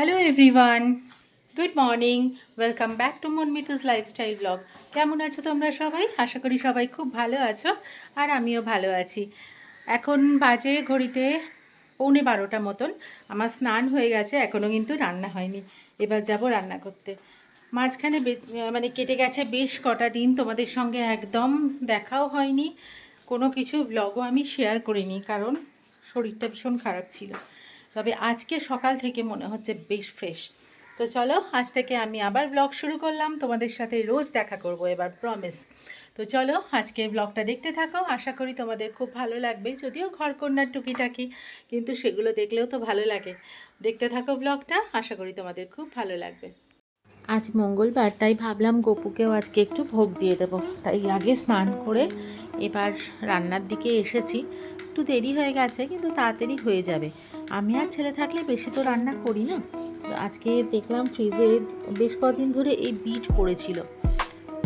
Hello everyone good morning welcome back to মনমিতুস lifestyle blog কেমন আছো তোমরা সবাই? আশা করি সবাই খুব ভালো আছো আর আমিও ভালো আছি। এখন বাজে ঘড়িতে পৌনে বারোটা মতন। আমার স্নান হয়ে গেছে এখনও কিন্তু রান্না হয়নি। এবার যাব রান্না করতে। মাঝখানে মানে কেটে গেছে বেশ কটা দিন, তোমাদের সঙ্গে একদম দেখাও হয়নি। কোনো কিছু ব্লগও আমি শেয়ার করিনি, কারণ শরীরটা ভীষণ খারাপ ছিল। তবে আজকে সকাল থেকে মনে হচ্ছে বেশ ফ্রেশ তো চলো, আজ থেকে আমি আবার ব্লগ শুরু করলাম। তোমাদের সাথে রোজ দেখা করব এবার প্রমিস তো চলো আজকে ব্লগটা দেখতে থাকো। আশা করি তোমাদের খুব ভালো লাগবে। যদিও ঘরকন্যার টুকিটাকি, কিন্তু সেগুলো দেখলেও তো ভালো লাগে। দেখতে থাকো ব্লগটা আশা করি তোমাদের খুব ভালো লাগবে। আজ মঙ্গলবার, তাই ভাবলাম গপুকেও আজকে একটু ভোগ দিয়ে দেব। তাই আগে স্নান করে এবার রান্নার দিকে এসেছি। একটু দেরি হয়ে গেছে, কিন্তু তাড়াতাড়ি হয়ে যাবে। আমি আর ছেলে থাকলে বেশি তো রান্না করি না। তো আজকে দেখলাম ফ্রিজে বেশ কদিন ধরে এই বিট পড়েছিল।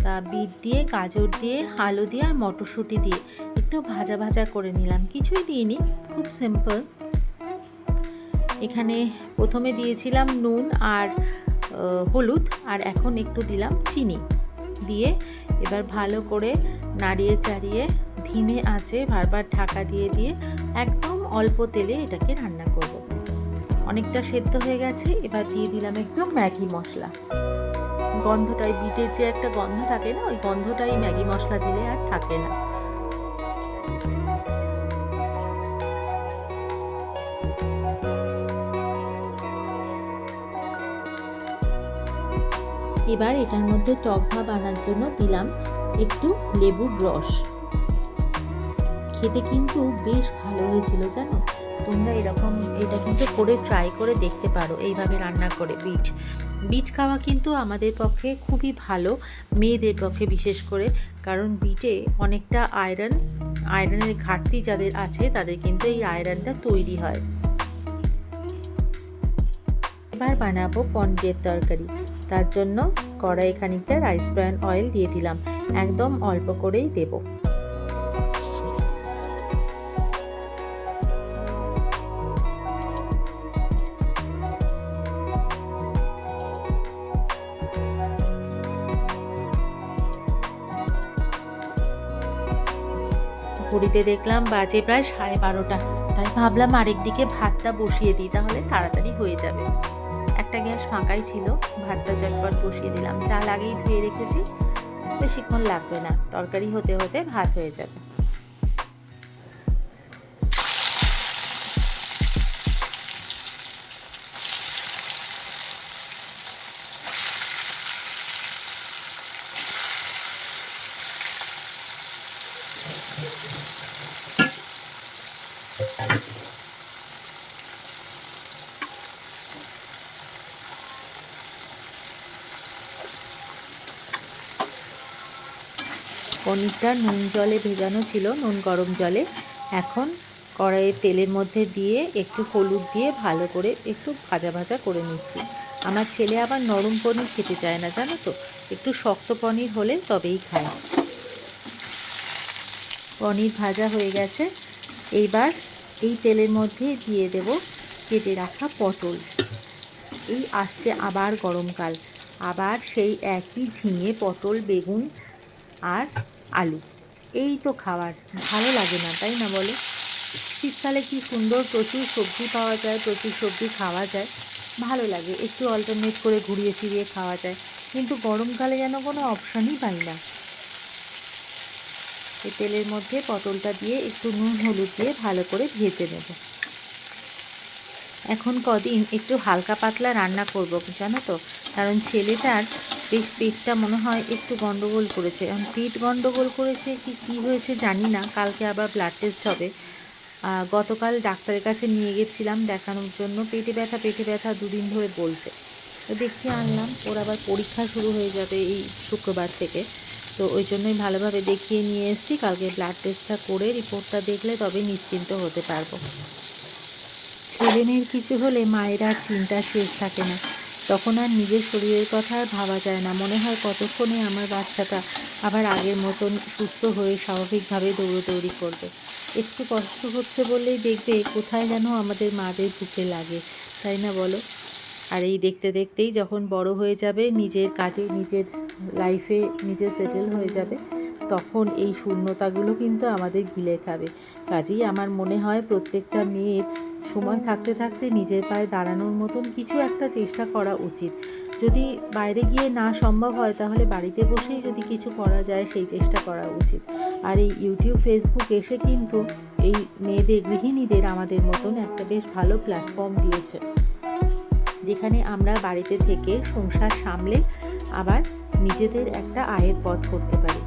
তা বিট দিয়ে, গাজর দিয়ে, আলু দিয়ে আর মটরশুঁটি দিয়ে একটু ভাজা ভাজা করে নিলাম। কিছুই দিইনি, খুব সিম্পল এখানে প্রথমে দিয়েছিলাম নুন আর হলুদ আর এখন একটু দিলাম চিনি। দিয়ে এবার ভালো করে নাড়িয়ে চাড়িয়ে ধিমে আঁচে বারবার ঢাকা দিয়ে দিয়ে একদম অল্প তেলে এটাকে রান্না করব। অনেকটা সেদ্ধ হয়ে গেছে, এবার দিয়ে দিলাম একটু ম্যাগি মশলা। গন্ধটাই, বিটের যে একটা গন্ধ থাকে না, ওই গন্ধটাই ম্যাগি মশলা দিলে আর থাকে না। এবার এটার মধ্যে টক ভাব আনার জন্য দিলাম একটু লেবুর রস। খেতে কিন্তু বেশ ভালো হয়েছিল, জানো? তোমরা এরকম, এটা কিন্তু করে ট্রাই করে দেখতে পারো, এইভাবে রান্না করে বিট বিট খাওয়া কিন্তু আমাদের পক্ষে খুবই ভালো, মেয়েদের পক্ষে বিশেষ করে, কারণ বিটে অনেকটা আয়রন আয়রনের ঘাটতি যাদের আছে, তাদের কিন্তু এই আয়রনটা তৈরি হয়। এবার বানাবো পনিরের তরকারি, তার জন্য কড়াই খানিকটা রাইস ব্র্যান অয়েল দিয়ে দিলাম, একদম অল্প করেই দেবো। ঘড়িতে দেখলাম বাজে প্রায় সাড়ে বারোটা। তাই ভাবলাম আরেকদিকে ভাতটা বসিয়ে দিই, তাহলে তাড়াতাড়ি হয়ে যাবে। একটা গ্যাস ফাঁকাই ছিল, ভাতটা চটপট বসিয়ে দিলাম। চাল আগেই ধুয়ে রেখেছি, বেশিক্ষণ লাগবে না। তরকারি হতে হতে ভাত হয়ে যাবে। পনিরটা নুন জলে ভেজানো ছিল, নুন গরম জলে। এখন কড়াইয়ে তেলের মধ্যে দিয়ে একটু হলুদ দিয়ে ভালো করে একটু ভাজা ভাজা করে নিচ্ছি। আমার ছেলে আবার নরম পনির খেতে চায় না, জানো তো? একটু শক্ত পনির হলে তবেই খায়। পনির ভাজা হয়ে গেছে। এইবার এই তেলের মধ্যে দিয়ে দেব কেটে রাখা পটল। এই আসছে আবার গরমকাল। আবার সেই একই ঝিঙে, পটল, বেগুন আর আলু। এই তো খাবার। ভালো লাগে না, তাই না বলো? শীতকালে কি সুন্দর প্রচুর সবজি পাওয়া যায়, প্রচুর সবজি খাওয়া যায়। ভালো লাগে, একটু অল্টারনেট করে ঘুরিয়ে ফিরিয়ে খাওয়া যায়। কিন্তু গরমকালে যেন কোনো অপশানই পাই না। তেলের মধ্যে পটলটা দিয়ে একটু নুন, হলুদ দিয়ে ভালো করে ভেজে নেব। এখন কদিন একটু হালকা পাতলা রান্না করব জানো তো? কারণ ছেলেটার বেশ পেটটা মনে হয় একটু গন্ডগোল করেছে। এখন পেট গন্ডগোল করেছে কি, কী হয়েছে জানি না। কালকে আবার ব্লাড টেস্ট হবে। গতকাল ডাক্তারের কাছে নিয়ে গেছিলাম দেখানোর জন্য। পেটে ব্যথা পেটে ব্যথা দুদিন ধরে বলছে। তো দেখিয়ে আনলাম, ওর আবার পরীক্ষা শুরু হয়ে যাবে এই শুক্রবার থেকে। তো ওই জন্যই ভালোভাবে দেখিয়ে নিয়ে এসেছি। কালকে ব্লাড টেস্টটা করে রিপোর্টটা দেখলে তবে নিশ্চিন্ত হতে পারব। ছেলে মেয়ের কিছু হলে মায়ের আর চিন্তা শেষ থাকে না। তখন আর নিজের শরীরের কথা আর ভাবা যায় না। মনে হয় কতক্ষণে আমার বাচ্চাটা আবার আগের মতন সুস্থ হয়ে স্বাভাবিকভাবে দৌড়োদৌড়ি করবে। একটু কষ্ট হচ্ছে বললেই দেখবে কোথায় যেন আমাদের মাদের বুকে লাগে। তাই না বলো? আর এই দেখতে দেখতেই যখন বড় হয়ে যাবে, নিজের কাজে, নিজের লাইফে নিজে সেটেল হয়ে যাবে তখন এই শূন্যতাগুলো কিন্তু আমাদের গিলে খাবে। কাজেই আমার মনে হয় প্রত্যেকটা মেয়ের সময় থাকতে থাকতে নিজের পায়ে দাঁড়ানোর মতন কিছু একটা চেষ্টা করা উচিত। যদি বাইরে গিয়ে না সম্ভব হয়, তাহলে বাড়িতে বসেই যদি কিছু করা যায়, সেই চেষ্টা করা উচিত। আর এই ইউটিউব, ফেসবুক এসে কিন্তু এই মেয়েদের, গৃহিণীদের আমাদের মতন একটা বেশ ভালো প্ল্যাটফর্ম দিয়েছে। যেখানে আমরা বাড়িতে থেকে সংসার সামলে আবার নিজেদের একটা আয়ের পথ করতে পারি।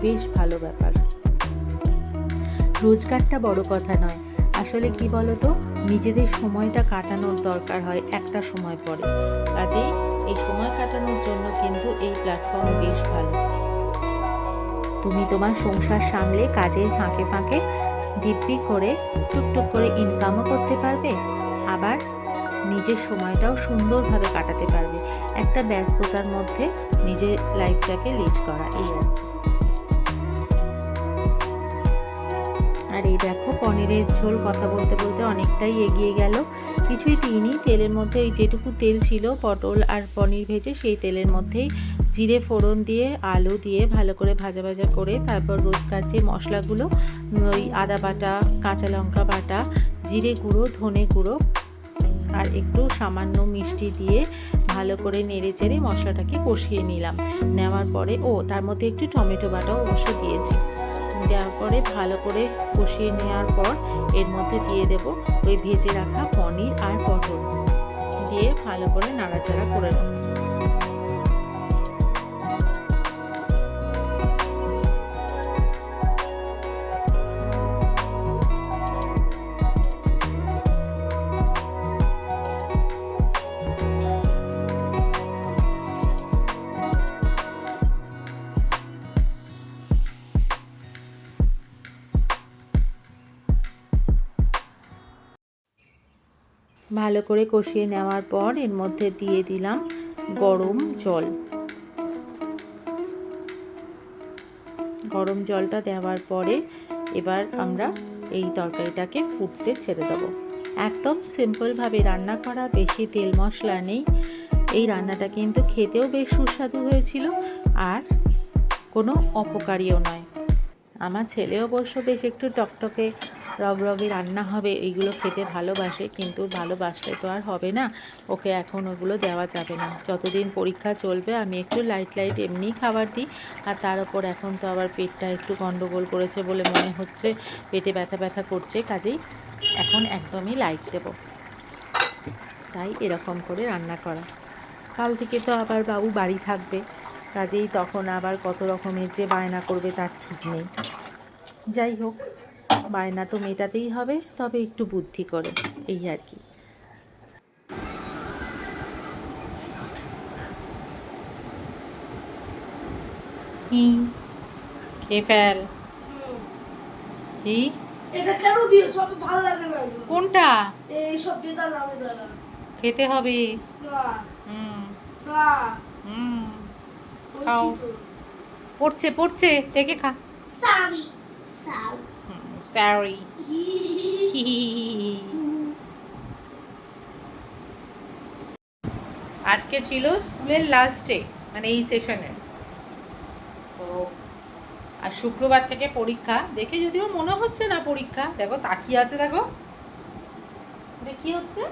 বেশ ভালো ব্যাপার। রোজগারটা বড় কথা নয়। আসলে কি বলতো? নিজেদের সময়টা কাটানোর দরকার হয় একটা সময় পরে। কাজেই এই সময় কাটানোর জন্য কিন্তু এই প্ল্যাটফর্ম বেশ ভালো। তুমি তোমার সংসার সামলে কাজের ফাঁকে ফাঁকে দিব্যি করে, টুকটুক করে ইনকামও করতে পারবে, আবার নিজের সময়টাও সুন্দরভাবে কাটাতে পারবে। একটা ব্যস্ততার মধ্যে নিজের লাইফটাকে লিড করা, এই আর কি। আর এই দেখো পনিরের ঝোল কথা বলতে বলতে অনেকটাই এগিয়ে গেল। কিছুই দিইনি, তেলের মধ্যে এই যেটুকু তেল ছিল, পটল আর পনির ভেজে সেই তেলের মধ্যেই জিরে ফোড়ন দিয়ে, আলু দিয়ে ভালো করে ভাজা ভাজা করে তারপর রোজকার যে মশলাগুলো ওই আদা বাটা, কাঁচা লঙ্কা বাটা, জিরে গুঁড়ো, ধনে গুঁড়ো আর একটু সামান্য মিষ্টি দিয়ে ভালো করে নেড়ে চেড়ে মশলাটাকে কষিয়ে নিলাম। নেওয়ার পরে, ও, তার মধ্যে একটু টমেটো বাটাও অবশ্য দিয়েছি। দেওয়ার পরে ভালো করে কষিয়ে নেওয়ার পর এর মধ্যে দিয়ে দেব ওই ভেজে রাখা পনির আর পটল। দিয়ে ভালো করে নাড়াচাড়া করে নেব। ভালো করে কষিয়ে নেওয়ার পর এর মধ্যে দিয়ে দিলাম গরম জল। গরম জলটা দেওয়ার পরে এবার আমরা এই তরকারিটাকে ফুটতে ছেড়ে দেবো। একদম সিম্পলভাবে রান্না করা, বেশি তেল মশলা নেই। এই রান্নাটা কিন্তু খেতেও বেশ সুস্বাদু হয়েছিল আর কোনো অপকারীও নয়। আমার ছেলে অবশ্য বেশ একটু টকটকে রগরগে রান্না হবে, এইগুলো খেতে ভালোবাসে, কিন্তু ভালোবাসলে তো আর হবে না। ওকে এখন ওগুলো দেওয়া যাবে না। যতদিন পরীক্ষা চলবে, আমি একটু লাইট লাইট এমনি খাবার দিই। আর তার ওপর এখন তো আবার পেটটা একটু গণ্ডগোল করেছে বলে মনে হচ্ছে। পেটে ব্যথা ব্যথা করছে, কাজেই এখন একদমই লাইট দেব। তাই এরকম করে রান্না করা। কাল থেকে তো আবার বাবু বাড়ি থাকবে। কাজেই তখন আবার কত রকমের যে বায়না করবে তার ঠিক নেই। যাই হোক বায়না তো মেটাতেই হবে তবে একটু বুদ্ধি করে এই আর কি। খেয়ে ফেল? এটা কেন দিয়েছ? আমি ভালো লাগে না কোনটা? এই সব তার নামে খেতে হবে। না। হুম। হুম। খাও। পড়ছে পড়ছে দেখে খা। Sorry. Sorry. আজকে ছিল স্কুলের লাস্ট মানে এই সেশনের তো, আর শুক্রবার থেকে পরীক্ষা, দেখে যদিও মনে হচ্ছে না পরীক্ষা, দেখো তাকিয়ে আছে দেখো। কি হচ্ছে?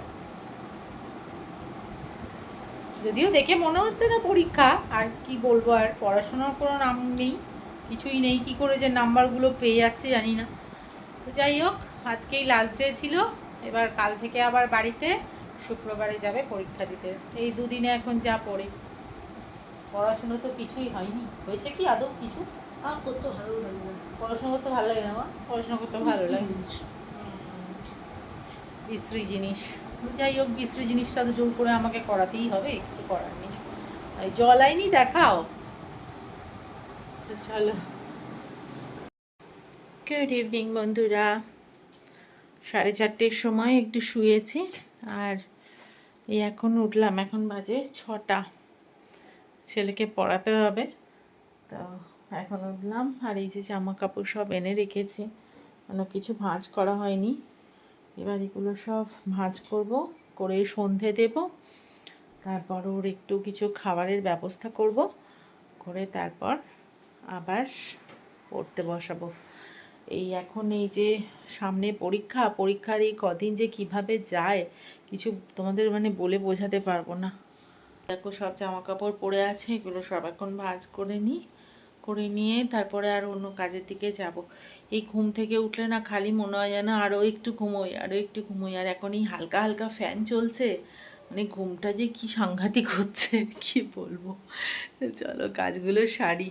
যদিও দেখে মনে হচ্ছে না পরীক্ষা, আর কি বলব, আর পড়াশোনার কোনো নাম নেই, কিছুই নেই, কি করে যে নাম্বারগুলো পেয়ে যাচ্ছে জানি না। যাই হোক আজকেই লাস্ট ডে ছিল। এবার কাল থেকে আবার বাড়িতে শুক্রবারে যাবে পরীক্ষা দিতে। এই দুদিনে এখন যা পড়ে। পড়াশুনো তো কিছুই হয়নি। হয়েছে কি আদৌ কিছু? আমার করতে ভালো লাগে না। পড়াশোনা করতে ভালো লাগে না মা? পড়াশোনা করতে ভালো লাগে। বিশ্রী জিনিস। যাই হোক বিশ্রী জিনিসটা তো জোর করে আমাকে করাতেই হবে কিছু করার নেই। জল আইনি দেখাও। চলো। গুড ইভিনিং বন্ধুরা। সাড়ে চারটের সময় একটু শুয়েছি, আর এই এখন উঠলাম। এখন বাজে ছটা। ছেলেকে পড়াতে হবে, তো এখন উঠলাম, আর এই যে জামা কাপড় সব এনে রেখেছি। কোনো কিছু ভাঁজ করা হয়নি। এবার এগুলো সব ভাঁজ করব, করে সন্ধে দেব। তারপর ওর একটু কিছু খাবারের ব্যবস্থা করব, করে তারপর আবার পড়তে বসাবো। এই এখন এই যে সামনে পরীক্ষা, পরীক্ষার এই কদিন যে কীভাবে যায়, কিছু তোমাদের মানে বলে বোঝাতে পারব না। দেখো সব জামা কাপড় পরে আছে, এগুলো সব এখন ভাজ করে নিই করে নিয়ে তারপরে আর অন্য কাজের দিকে যাব। এই ঘুম থেকে উঠলে না খালি মনে হয় যেন আরও একটু ঘুমোই আরও একটু ঘুমোই। আর এখন এই হালকা হালকা ফ্যান চলছে মানে ঘুমটা যে কি সাংঘাতিক হচ্ছে, কি বলব? চলো কাজগুলো সারি।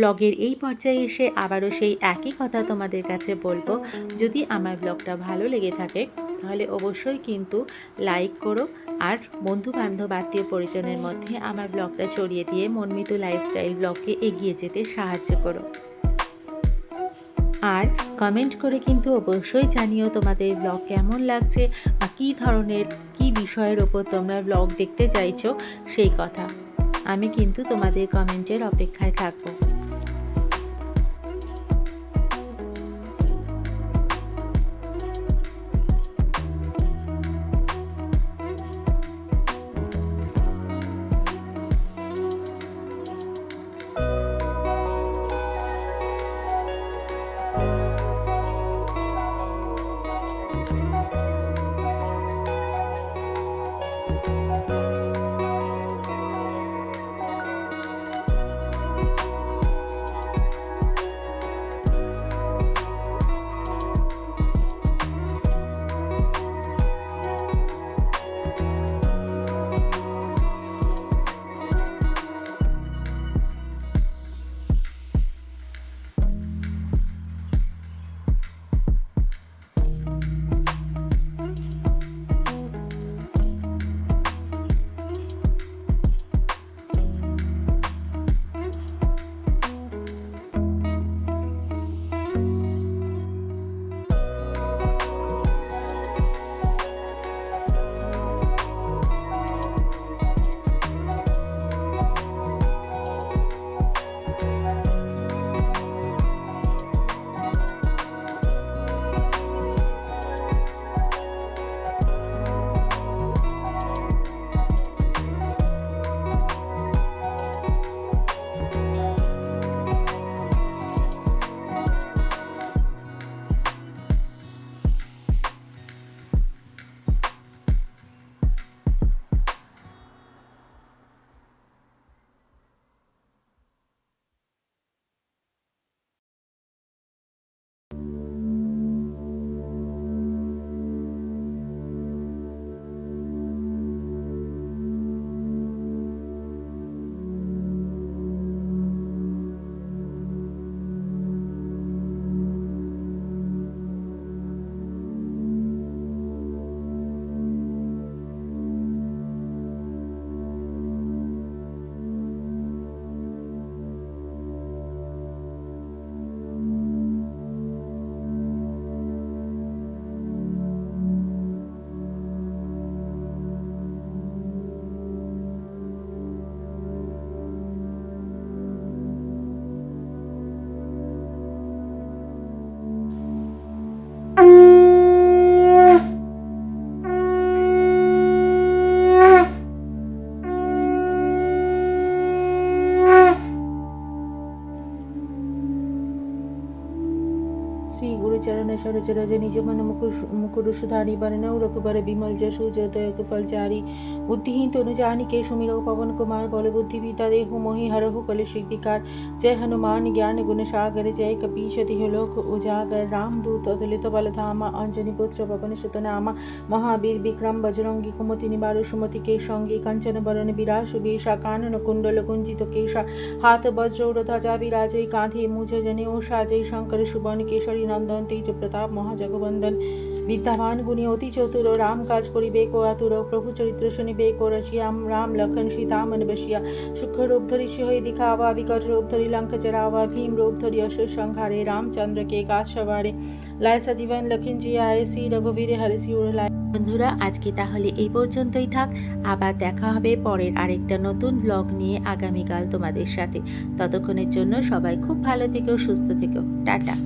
ব্লগের এই পর্যায়ে এসে আবারও সেই একই কথা তোমাদের কাছে বলব। যদি আমার ব্লগটা ভালো লেগে থাকে, তাহলে অবশ্যই কিন্তু লাইক করো আর বন্ধু বান্ধব আত্মীয় পরিজনের মধ্যে আমার ব্লগটা ছড়িয়ে দিয়ে মনমিত লাইফস্টাইল ব্লগকে এগিয়ে যেতে সাহায্য করো। আর কমেন্ট করে কিন্তু অবশ্যই জানিও তোমাদের ব্লগ কেমন লাগছে বা কী ধরনের, কী বিষয়ের ওপর তোমরা ব্লগ দেখতে চাইছো সেই কথা। আমি কিন্তু তোমাদের কমেন্টের অপেক্ষায় থাকব। রজ নিজ মন মুকুর মুকুরুষধারী বর্ণৌ রঘুবর বিমল যশু জয়ক ফলচারি বুদ্ধিহীন তনুজাহানিকে সুমির পবন কুমার বলবুদ্ধিবিতা দেহু, মোহিহারহ কলিশিকার জয় হনুমান, জ্ঞান গুণ সাগর, জয় কপিশতিহ লোক উজাগর রামদূত অদলিত বলধামা, অঞ্জনী পুত্র, পবন সুতনামা, মহাবীর, বিক্রম, বজরঙ্গী, কুমতি নিবার, সুমতি কেশঙ্গী, কাঞ্চন বরণ, বিরাশ বীষা কানন, কুণ্ডল, কুঞ্জিত কেশা, হাত বজ্রধ্বজা বিরাজয় কাঁধে, মুঝ জনে ও সাজয় শঙ্কর, সুবর্ণ, কেশরী, নন্দন, তেজ, প্রতাপ মহাজগবন্দন বিদ্যামান গুণী অতি চতুর, রাম কাজ করিবে, কো আতুর, প্রভু চরিত্র শুনিবে, কো রাম লক্ষণ সীতাম বসিয়া, সূক্ষ্ম রূপ ধরিষি দিখা আবা, বিকট রূপ ধরি লঙ্কা চড়াবা ভীম রূপ ধরি অসুর সংহারে, রামচন্দ্রকে কাজ সবারে। লায়সা জীবন লক্ষণ জিয়া শ্রী রঘুবীরে হরিসি উড়লায় বন্ধুরা, আজকে তাহলে এই পর্যন্তই থাক। আবার দেখা হবে পরের আরেকটা নতুন ব্লগ নিয়ে আগামীকাল তোমাদের সাথে। ততক্ষণের জন্য সবাই খুব ভালো থেকো, সুস্থ থেকো। টাটা।